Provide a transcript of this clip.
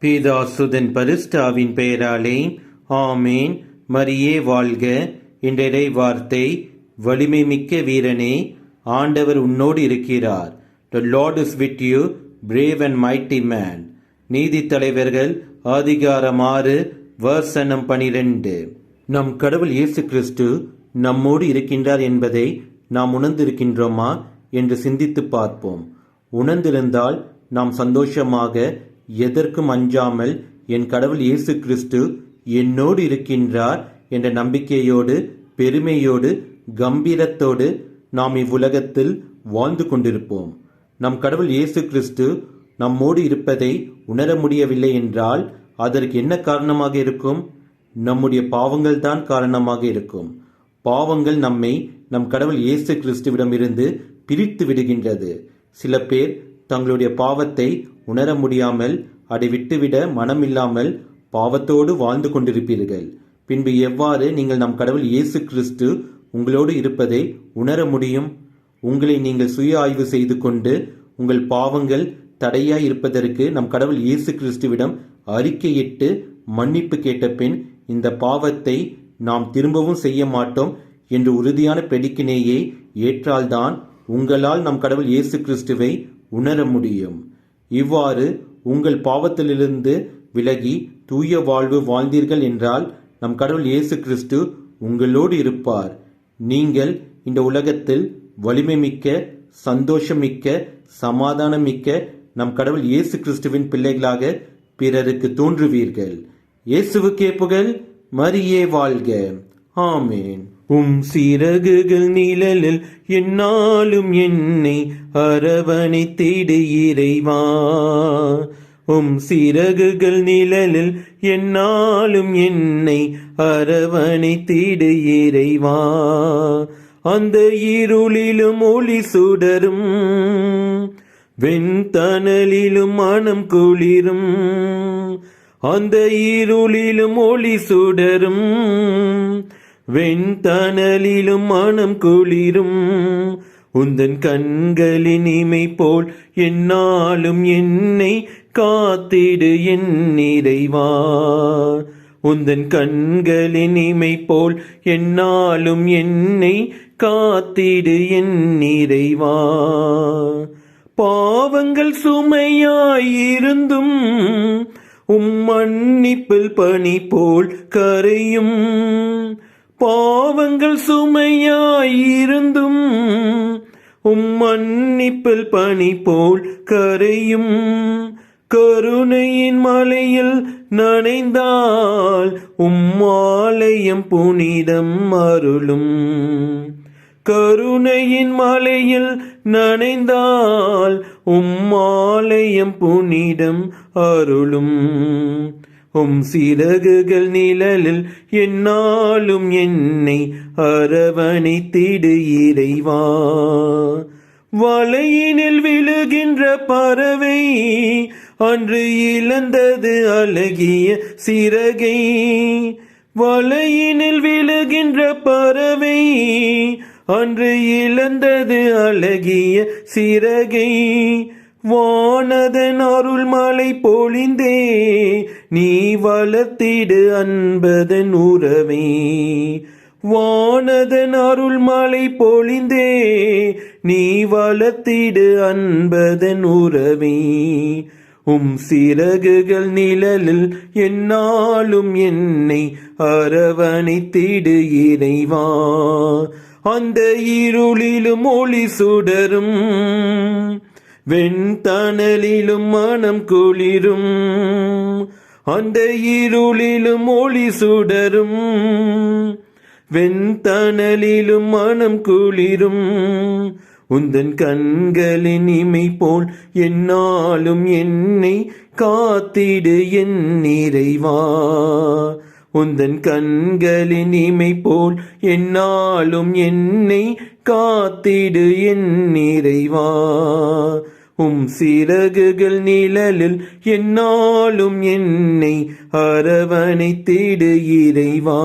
பீதாசுதன் பரிஸ்டாவின் பெயராலே ஆமேன். மரியே வாழ்க. இன்றைய வார்த்தை வலிமை மிக்க வீரனே ஆண்டவர் உன்னோடு இருக்கிறார். The Lord is with you brave and mighty man நீதித் தலைவர்கள் அதிகாரம் ஆறு வர்சனம் பனிரெண்டு. நம் கடவுள் இயேசு கிறிஸ்து நம்மோடு இருக்கின்றார் என்பதை நாம் உணர்ந்திருக்கின்றோமா? என்று சிந்தித்து பார்ப்போம். உணர்ந்திருந்தால் நாம் சந்தோஷமாக எதற்கும் அஞ்சாமல் என் கடவுள் இயேசு கிறிஸ்து என்னோடு இருக்கின்றார் என்ற நம்பிக்கையோடு பெருமையோடு கம்பீரத்தோடு நாம் இவ்வுலகத்தில் வாழ்ந்து கொண்டிருப்போம். நம் கடவுள் இயேசு கிறிஸ்து நம்மோடு இருப்பதை உணர முடியவில்லை என்றால் அதற்கு என்ன காரணமாக இருக்கும்? நம்முடைய பாவங்கள் தான் காரணமாக இருக்கும். பாவங்கள் நம்மை நம் கடவுள் இயேசு கிறிஸ்துவிடமிருந்து பிரித்து விடுகின்றது. சில பேர் தங்களுடைய பாவத்தை உணர முடியாமல் அதை விட்டுவிட மனமில்லாமல் பாவத்தோடு வாழ்ந்து கொண்டிருப்பீர்கள். பின்பு எவ்வாறு நீங்கள் நம் கடவுள் இயேசு கிறிஸ்து உங்களோடு இருப்பதை உணர முடியும்? உங்களை நீங்கள் சுய ஆய்வு செய்து கொண்டு உங்கள் பாவங்கள் தடையாய் இருப்பதற்கு நம் கடவுள் இயேசு கிறிஸ்துவிடம் அறிக்கையிட்டு மன்னிப்பு கேட்ட பின் இந்த பாவத்தை நாம் திரும்பவும் செய்ய மாட்டோம் என்று உறுதியான பெடிக்கினேயை ஏற்றால்தான் உங்களால் நம் கடவுள் இயேசு கிறிஸ்துவை உணர முடியும். இவ்வாறு உங்கள் பாவத்திலிருந்து விலகி தூய வாழ்வு வாழ்ந்தீர்கள் என்றால் நம் கடவுள் இயேசு கிறிஸ்து உங்களோடு இருப்பார். நீங்கள் இந்த உலகத்தில் வலிமை மிக்க சந்தோஷமிக்க சமாதானமிக்க நம் கடவுள் இயேசு கிறிஸ்துவின் பிள்ளைகளாக பிறருக்கு தோன்றுவீர்கள். இயேசுவுக்கே புகழ் மரியே வாழ்க. ஆமேன். உம் சிறகுகள் நிழலில் என்னாலும் என்னை அரவணைத்திடு இறைவா. உம் சிறகுகள் நிழலில் என்னாலும் என்னை அரவணைத்திடு இறைவா. அந்த இருளிலும் ஒளி சுடரும் வெண்தனலிலும் மனம் குளிரும். அந்த இருளிலும் ஒளி சுடரும் வெண்தனலிலும் மனம் குளிரும். உந்தன் கண்களின் இமை போல் என்னாலும் என்னை காத்திடு என் நிறைவா உந்தன் கண்களின் இமை போல் என்னாலும் என்னை காத்திடு என் நிறைவா பாவங்கள் சுமையாயிருந்தும் உம் மன்னிப்பில் பனி போல் கரையும். பாவங்கள் சுமையாயிருந்தும் உம் மன்னிப்பில் பனி போல் கரையும். கருணையின் மலையில் நனைந்தால் உம்மாலயம் புனிதம் அருளும். கருணையின் மலையில் நனைந்தால் உம்மாலயம் புனிதம் அருளும். உம் சிறகுகள் நிழலில் என்னாலும் என்னை அரவணைத்திடு இறைவா. வலையினில் விழுகின்ற பறவை அன்று இழந்தது அழகிய சிறகை. வலையினில் விழுகின்ற பறவை அன்று இழந்தது அழகிய சிறகை. வானதன் அருள் மலை பொழிந்தே நீ வளர்த்திடு அன்பதன் உறவே. வானதன் அருள் மலை பொழிந்தே நீ வளர்த்திடு அன்பதன் உறவே. உம் சிறகுகள் நிழலில் என்னாலும் என்னை அரவணைத்திடு இறைவா. அந்த இருளிலும் ஒளி சுடரும். வெண்தணலிலும் மனம் குளிரும் அந்த இருளிலும் ஒளி சுடரும். வெண்தணலிலும் மனம் குளிரும் உந்தன் கண்களின் இமை போல் என்னாலும் என்னை காத்திடு என் நிறைவா. உந்தன் கண்களின் இமை போல் என்னாலும் என்னை காத்திடு என் நிறைவா. உம் சிறகுகள் நிழலில் என்னாலும் என்னை அரவணைத்திடு இறைவா.